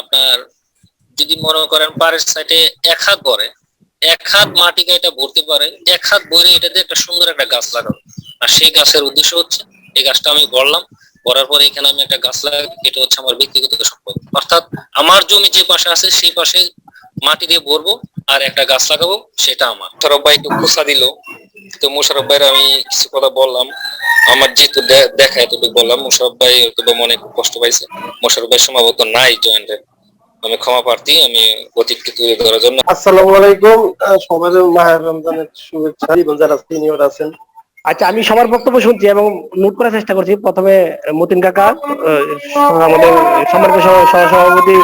আপনার যদি মনে করেন পাড়ের সাইডে এক হাত ভরে এক হাত মাটি এটা ভরতে পারে এক হাত ভরে এটাতে একটা সুন্দর একটা গাছ লাগানো। আর সেই গাছের উদ্দেশ্য হচ্ছে, এই গাছটা আমি গড়লাম করার পরে এখানে আমি একটা গাছ লাগাই, এটা হচ্ছে আমার ব্যক্তিগত সম্পদ। অর্থাৎ আমার জমি যে পাশে আছে, সেই পাশে মাটি দিয়ে ভরবো আর একটা গাছ লাগাবো, সেটা আমার। মোশারফ ভাই একটু খোসা দিল। তো মোশারফ ভাইয়ের আমি কিছু কথা বললাম। আমার যেহেতু দেখা এতটুকু বললাম মোশারফ ভাই হয়তো মনে খুব কষ্ট পাইছে। মোশারফ ভাই সম্ভবত নাই জয়েন্টে আমি ক্ষমা প্রার্থী আমি অতীতকে তুলে ধরার জন্য। আসসালামু আলাইকুম। আহ, সবাইকে মাহের রমজানের শুভেচ্ছা। এবং যারা সিনিয়র আছেন। আচ্ছা আমি সবার বক্তব্য শুনছি এবং নোট করার চেষ্টা করছি। প্রথমে মতিন কাকা আমাদের সম্মানিত সহ- সহ সভাপতি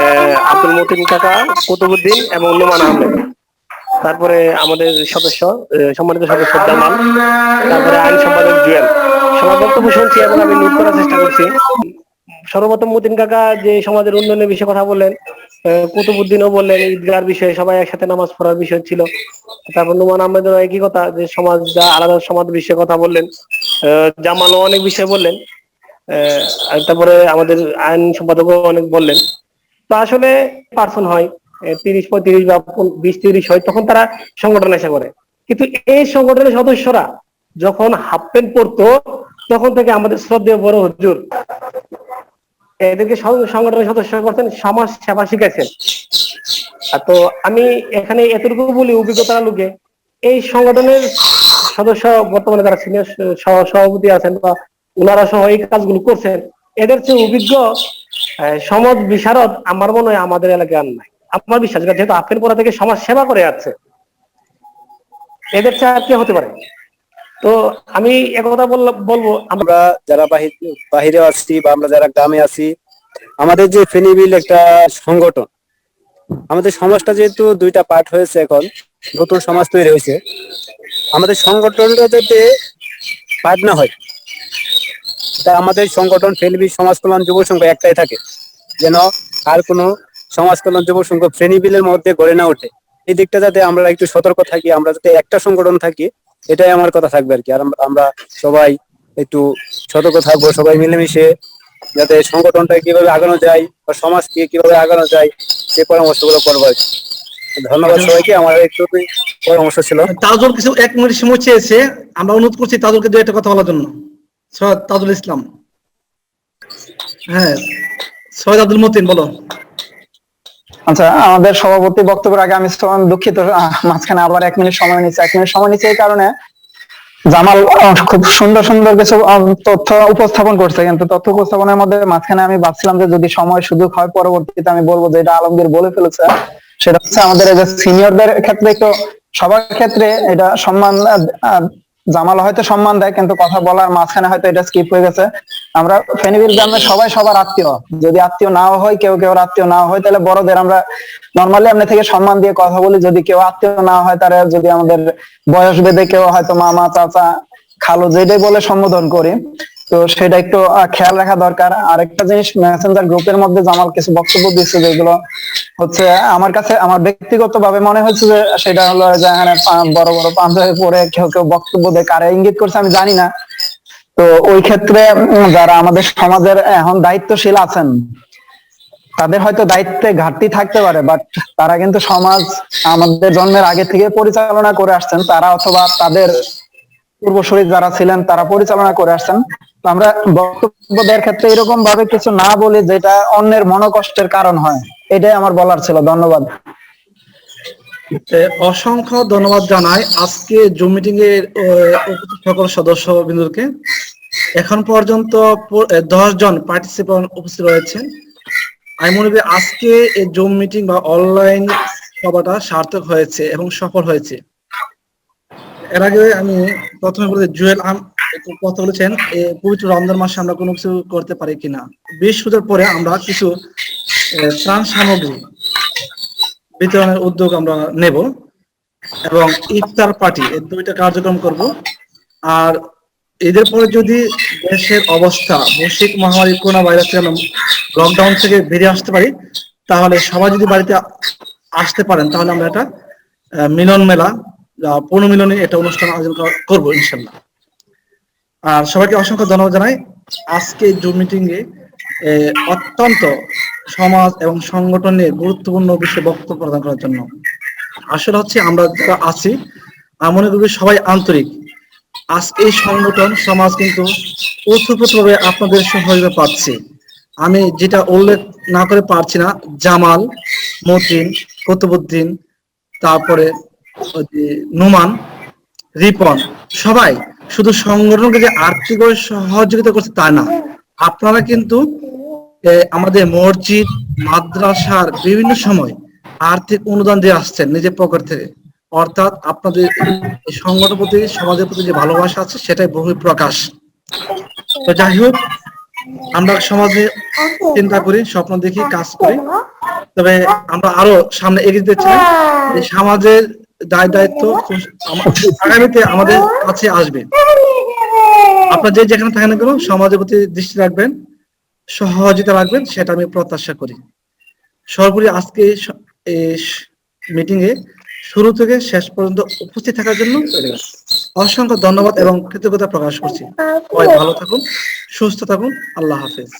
আহ, আব্দুল মতিন কাকা কুতুবুদ্দিন এবং নোমান আহমেদ। তারপরে আমাদের সদস্য সম্মানিত সদস্য জামাল, তারপরে আইন সম্পাদক জুয়েল। সবার বক্তব্য শুনছি এবং আমি নোট করার চেষ্টা করছি। সর্বপ্রথম মতিন কাকা যে সমাজের উন্নয়নের বিষয়ে কথা বললেন কুতুবুদ্দিনও বললেন, ঈদগার বিষয়ে সবাই একসাথে নামাজ পড়ার বিষয় ছিল। তারপর নুমান আহমেদের একই কথা যে সমাজ যা আলাদা সমাজ বিষয়ে কথা বললেন। জামালও অনেক বিষয়ে বললেন। তারপরে আমাদের আইন সম্পাদকও অনেক বললেন। তো আসলে পার্সন হয়। তিরিশ, পঁয়ত্রিশ বা বিশ, তিরিশ হয়, তখন তারা সংগঠন এসে করে। কিন্তু এই সংগঠনের সদস্যরা যখন হাফ প্যান্ট পরতো, তখন থেকে আমাদের শ্রদ্ধেয় বড় হুজুর এদেরকে সংগঠনের সদস্য করতেন সমাজ সেবা শিখেছেন তো আমি এখানে এতটুকু বলি অভিজ্ঞতা লোকে এই সংগঠনের সদস্য বর্তমানে যারা সিনিয়র সভাপতি আছেন বা ওনারা সহ এই কাজগুলো করছেন, এদের চেয়ে অভিজ্ঞ সমাজ বিশারদ আমার মনে হয় আমাদের এলাকায় আর নাই। আমার বিশ্বাস যেহেতু আপেল পড়া থেকে সমাজ সেবা করে যাচ্ছে, এদের কে হতে পারে? তো আমি একথা বলব, আমরা যারা বাহিরে আছি বা আমরা যারা গ্রামে আছি, আমাদের যে ফেনিবিল একটা সংগঠন, আমাদের সমাজটা যেহেতু দুইটা পার্ট হয়েছে এখন, নতুন সমাজ তৈরি হয়েছে, আমাদের সংগঠনটা যাতে পার্ট না হয়, তা আমাদের সংগঠন, ফেনিবিল সমাজ কল্যাণ যুব সংঘ একটাই থাকে, যেন আর কোনো সমাজ কল্যাণ যুব সংঘ ফেনিবিলের মধ্যে গড়ে না ওঠে। এই দিকটা যাতে আমরা একটু সতর্ক থাকি, আমরা যাতে একটা সংগঠন থাকি, এটাই আমার কথা থাকবে আর কি। আর আমরা সবাই একটু সতর্ক থাকব, সবাই মিলেমিশে যাতে সংগঠনটা কীভাবে আগানো যায় বা সমাজকে কীভাবে আগানো যায়, সে পরামর্শগুলো করব আর কি। ধন্যবাদ সবাইকে, আমার একটু পরামর্শ ছিল। তাজুল কিছু এক মিনিট সময় চেয়েছে, আমরা অনুরোধ করছি তাজুলকে দু একটা কথা বলার জন্য। সৈয়দ তাজুল ইসলাম। হ্যাঁ সৈয়দ আব্দুল মতিন, বলো। আচ্ছা আমাদের সভাপতি বক্তব্যের আগে আমি দুঃখিত মাঝখানে আবার এক মিনিট সময় নিচ্ছে এক মিনিট সময় নিচ্ছে এই কারণে জামাল খুব সুন্দর সুন্দর কিছু তথ্য উপস্থাপন করছে, কিন্তু তথ্য উপস্থাপনের মধ্যে মাঝখানে আমি ভাবছিলাম যে যদি সময়, সুযোগ হয়, পরবর্তীতে আমি বলব যে এটা আলমগীর বলে ফেলেছে। সেটা হচ্ছে আমাদের সিনিয়রদের ক্ষেত্রে একটু, সবার ক্ষেত্রে এটা সম্মান জামাল হয়তো সম্মান দেয়, কিন্তু কথা বলার মাঝখানে হয়তো এটা স্কিপ হয়ে গেছে। আমরা ফেনিবিল গ্রামের সবাই সবার আত্মীয়। যদি আত্মীয় নাও হয়, কেউ কেউ আত্মীয় না হয়, তাহলে বড়দের আমরা নর্মালি আপনি থেকে সম্মান দিয়ে কথা বলি। যদি কেউ আত্মীয় না হয় তারা যদি আমাদের বয়স বেঁধে কেউ হয়তো মামা, চাচা, খালো, যেটাই বলে সম্বোধন করি। তো সেটা একটু খেয়াল রাখা দরকার। আরেকটা জিনিস মেসেঞ্জার গ্রুপের মধ্যে জামাল কিছু বক্তব্য দিচ্ছে যেগুলো হচ্ছে, আমার কাছে, আমার ব্যক্তিগত ভাবে মনে হচ্ছে যে সেটা হলো যে বড় বড় পাঞ্জাবি পরে কেউ কেউ বক্তব্য দেয়। কারে ইঙ্গিত করছে আমি জানি না। তো ওই ক্ষেত্রে যারা আমাদের সমাজের এখন দায়িত্বশীল আছেন, তাদের হয়তো দায়িত্বে ঘাটতি থাকতে পারে বাট তারা কিন্তু সমাজ আমাদের জন্মের আগে থেকে পরিচালনা করে আসছেন, তারা অথবা তাদের পূর্বসূরি যারা ছিলেন, তারা পরিচালনা করে আসছেন। আমরা বক্তব্য দেওয়ার ক্ষেত্রে এরকম ভাবে কিছু না বলি যেটা অন্যের মনোকষ্টের কারণ হয়, এটাই আমার বলার ছিল। ধন্যবাদ। অসংখ্য ধন্যবাদ জানাই আজকে জুম মিটিং এর সকল সদস্য বিন্দুকে এখন পর্যন্ত দশ জন পার্টিসিপেন্ট উপস্থিত রয়েছেন। আমি মনে করি আজকে এই জুম মিটিং বা অনলাইন সভাটা সার্থক হয়েছে এবং সফল হয়েছে। এর আগে আমি প্রথমে বলি জুয়েল আম কথা বলেছেন পবিত্র রমজান মাসে আমরা কোনো কিছু করতে পারি কিনা? বৃহস্পতিবার পরে আমরা কিছু ত্রাণ সামগ্রী বিতরণের উদ্যোগ আমরা নেব এবং ইফতার পার্টি, এই দুইটা কার্যক্রম করব। আর এদের পরে যদি দেশের অবস্থা বৈশ্বিক মহামারী করোনা ভাইরাস লকডাউন থেকে বেরিয়ে আসতে পারি, তাহলে সবাই যদি বাড়িতে আসতে পারেন, তাহলে আমরা একটা মিলন মেলা পুনর্মিলনী এটা অনুষ্ঠান আয়োজন করব, ইনশাল্লাহ। আর সবাইকে অসংখ্য ধন্যবাদ জানাই। আজকে জুম মিটিং এ, অত্যন্ত সমাজ এবং সংগঠনের গুরুত্বপূর্ণ বিষয়ে বক্তব্য প্রদান করার জন্য। আসলে হচ্ছে আমরা যারা আছি মনে করি সবাই আন্তরিক। আজ এই সংগঠন, সমাজ কিন্তু ওতপ্রোতভাবে আপনাদের সহযোগিতা পাচ্ছে। আমি যেটা উল্লেখ না করে পারছি না, জামাল, মতিন কুতুবুদ্দিন তারপরে নোমান, রিপন, সবাই শুধু সংগঠনকে যে আর্থিক সহযোগিতা করছে তা না, আপনারা কিন্তু আমাদের মসজিদ, মাদ্রাসার বিভিন্ন সময় আর্থিক অনুদান দিয়ে আসছেন নিজের পকেট থেকে। অর্থাৎ আপনাদের সংগঠন প্রতি, সমাজের প্রতি যে ভালোবাসা আছে, সেটাই বহু প্রকাশ। তো যাই হোক, আমরা সমাজে চিন্তা করি, স্বপ্ন দেখি, কাজ করি। তবে আমরা আরও সামনে এগিয়ে যেতে চাই। সমাজের দায় দায়িত্ব আগামীতে আমাদের কাছে আসবে। আপনার যে যেখানে থাকেন না কেন সমাজের প্রতি দৃষ্টি রাখবেন সহযোগিতা রাখবেন সেটা আমি প্রত্যাশা করি। সর্বোপরি আজকে এই মিটিং এ শুরু থেকে শেষ পর্যন্ত উপস্থিত থাকার জন্য অসংখ্য ধন্যবাদ এবং কৃতজ্ঞতা প্রকাশ করছি। সবাই ভালো থাকুন সুস্থ থাকুন। আল্লাহ হাফেজ।